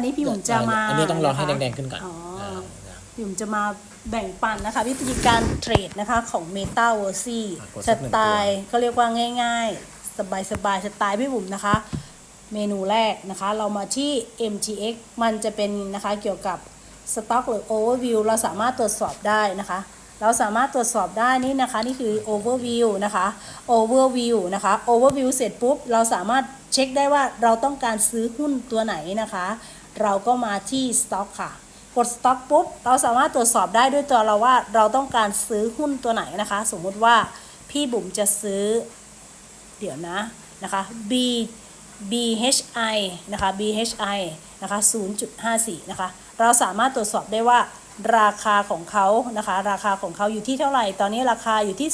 วันนี้พี่บุ๋มจะมาอันนี้ต้องรอให้นะคะแดงๆขึ้นก่อนอ๋ออ่าพี่บุ๋มจะมาแบ่งปันนะคะวิธีการเทรดนะคะของ Meta v e r s y อะกดสสักหนึ่งไตล์ก็เรียกว่าง่ายๆสบายสบายๆสไตล์พี่บุ๋มนะคะ เมนูแรกนะคะ เรามาที่ MTX มันจะเป็นนะคะเกี่ยวกับสต็อกหรือ Overview เราสามารถตรวจสอบได้นะคะ เราสามารถตรวจสอบได้นี่นะคะ นี่คือ Overview นะคะ Overview นะคะ Overview เสร็จปุ๊บ เราสามารถเช็คได้ว่าเราต้องการซื้อหุ้นตัวไหนนะคะ เราก็มาที่ Stock ค่ะ กด Stock ปุ๊บ เราสามารถตรวจสอบได้ด้วยตัวเราว่าเราต้องการซื้อหุ้นตัวไหนนะคะ สมมุติว่าพี่บุ๋มจะซื้อ เดี๋ยวนะนะคะ B BHI นะคะ BHI นะคะ 0.54 นะคะ เราสามารถตรวจสอบได้ว่าราคาของเขานะคะ ราคาของเขาอยู่ที่เท่าไหร่ ตอนนี้ราคาอยู่ที่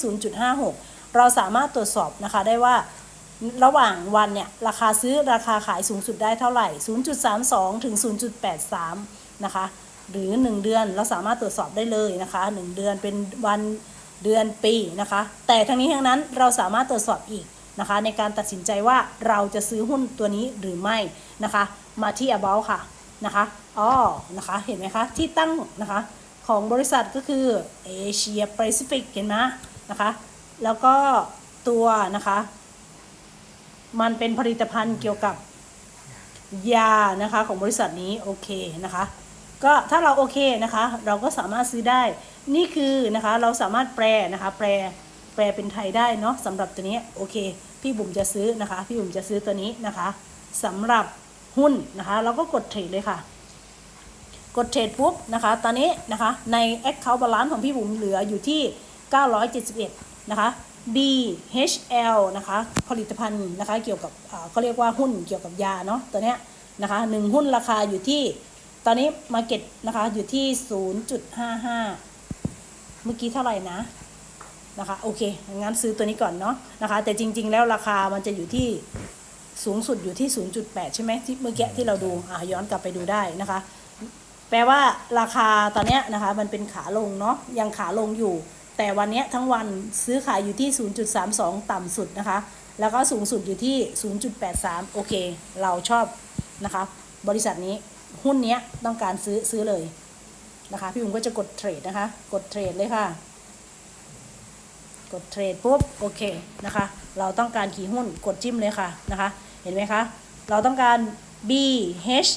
0.56 เราสามารถตรวจสอบนะคะได้ว่า ระหว่างวันเนี่ย ราคาซื้อราคาขายสูงสุดได้เท่าไหร่ 0.32 ถึง 0.83 นะคะ หรือ 1 เดือนเราสามารถตรวจสอบได้เลยนะคะ 1 เดือนเป็นวันเดือนปีนะคะ แต่ทั้งนี้ทั้งนั้นเราสามารถตรวจสอบอีกนะคะ ในการตัดสินใจว่าเราจะซื้อหุ้นตัวนี้หรือไม่นะคะ มาที่ about ค่ะนะคะอ๋อนะคะเห็นไหมคะ ที่ตั้งนะคะของบริษัทก็คือ Asia Pacific เห็นไหมนะคะ แล้วก็ตัวนะคะ มันเป็นผลิตภัณฑ์เกี่ยวกับยานะคะของบริษัทนี้โอเคนะคะ ก็ถ้าเราโอเคนะคะ เราก็สามารถซื้อได้นี่คือนะคะเราสามารถแปลนะคะ แปลแปลเป็นไทยได้เนาะสำหรับตัวนี้โอเค พี่บุ๋มจะซื้อนะคะ พี่บุ๋มจะซื้อตัวนี้นะคะสำหรับหุ้นนะคะ เราก็กดเทรดเลยค่ะ กดเทรดปุ๊บนะคะ ตอนนี้นะคะใน Account Balance ของพี่บุ๋มเหลืออยู่ที่ 971 นะคะ BHL นะคะผลิตภัณฑ์นะคะเกี่ยวกับเขาเรียกว่าหุ้นเกี่ยวกับยาเนาะตัวเนี้ยนะคะหนึ่งหุ้นราคาอยู่ที่ตอนนี้ Market นะคะอยู่ที่ 0.55 เมื่อกี้เท่าไหร่นะนะคะโอเคงั้นซื้อตัวนี้ก่อนเนาะนะคะแต่จริง ๆ แล้วราคามันจะอยู่ที่สูงสุดอยู่ที่ 0.8 ใช่ไหมที่เมื่อกี้ที่เราดูอ่าย้อนกลับไปดูได้นะคะ แปลว่าราคาตอนเนี้ยนะคะมันเป็นขาลงเนาะยังขาลงอยู่ แต่วันนี้ทั้งวันซื้อขายอยู่ที่ 0.32 ต่ำสุดนะคะ แล้วก็สูงสุดอยู่ที่ 0.83 โอเค เราชอบนะคะ บริษัทนี้หุ้นนี้ต้องการซื้อซื้อเลยนะคะ พี่บุ๋มก็จะกดเทรดนะคะ กดเทรดเลยค่ะ กดเทรดปุ๊บโอเคนะคะ เราต้องการขี่หุ้นกดจิ้มเลยค่ะนะคะ เห็นไหมคะ เราต้องการ B H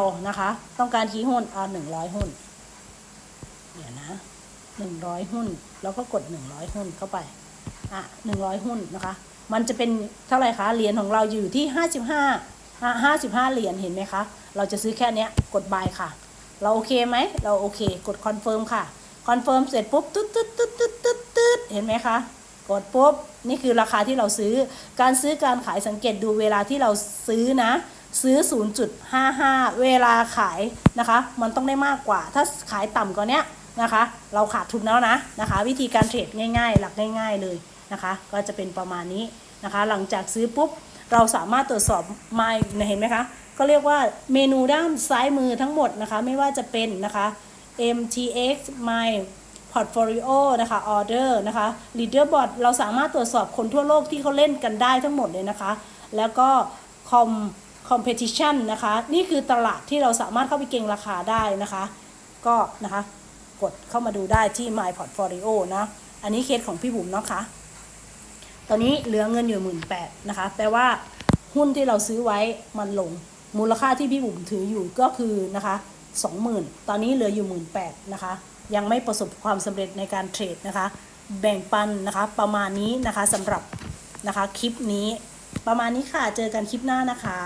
L นะคะ ต้องการขี่หุ้นเอาหนึ่งร้อยหุ้น เดี๋ยวนะ หนึ่งร้อยหุ้น แล้วก็กดหนึ่งร้อยหุ้นเข้าไป อะหนึ่งร้อยหุ้นนะคะ มันจะเป็นเท่าไหร่คะ เหรียญของเราอยู่ที่ห้าสิบห้าห้าสิบห้าเหรียญเห็นไหมคะ เราจะซื้อแค่เนี้ย กดบายค่ะ เราโอเคไหม เราโอเค กดคอนเฟิร์มค่ะ คอนเฟิร์มเสร็จปุ๊บตึ๊ดตึ๊ดตึ๊ดตึ๊ดตึ๊ดตึ๊ดเห็นไหมคะ กดปุ๊บ นี่คือราคาที่เราซื้อ การซื้อการขายสังเกตดูเวลาที่เราซื้อนะซื้อ 0.55 เวลาขายนะคะ มันต้องได้มากกว่า ถ้าขายต่ำกว่าเนี้ย นะคะ เราขาดทุนแล้วนะนะคะ วิธีการเทรดง่าย ๆ หลักง่าย ๆเลยนะคะ ก็จะเป็นประมาณนี้นะคะ หลังจากซื้อปุ๊บเราสามารถตรวจสอบมาเห็นไหมคะก็เรียกว่าเมนูด้านซ้ายมือทั้งหมดนะคะ ไม่ว่าจะเป็นนะคะ MTX My Portfolio นะคะ Order นะคะ Leaderboard เราสามารถตรวจสอบคนทั่วโลกที่เขาเล่นกันได้ทั้งหมดเลยนะคะ แล้วก็ Com Competition นะคะ นี่คือตลาดที่เราสามารถเข้าไปเก็งราคาได้นะคะ ก็นะคะ กดเข้ามาดูได้ที่ My Portfolio นะ อันนี้เคสของพี่บุ๋มเนาะคะ ตอนนี้เหลือเงินอยู่หมื่นแปดนะคะ แปลว่าหุ้นที่เราซื้อไว้มันลง มูลค่าที่พี่บุ๋มถืออยู่ก็คือนะคะสองหมื่นตอนนี้เหลืออยู่หมื่นแปดนะคะ ยังไม่ประสบความสำเร็จในการเทรดนะคะ แบ่งปันนะคะประมาณนี้นะคะสำหรับนะคะคลิปนี้ประมาณนี้ค่ะ เจอกันคลิปหน้านะคะ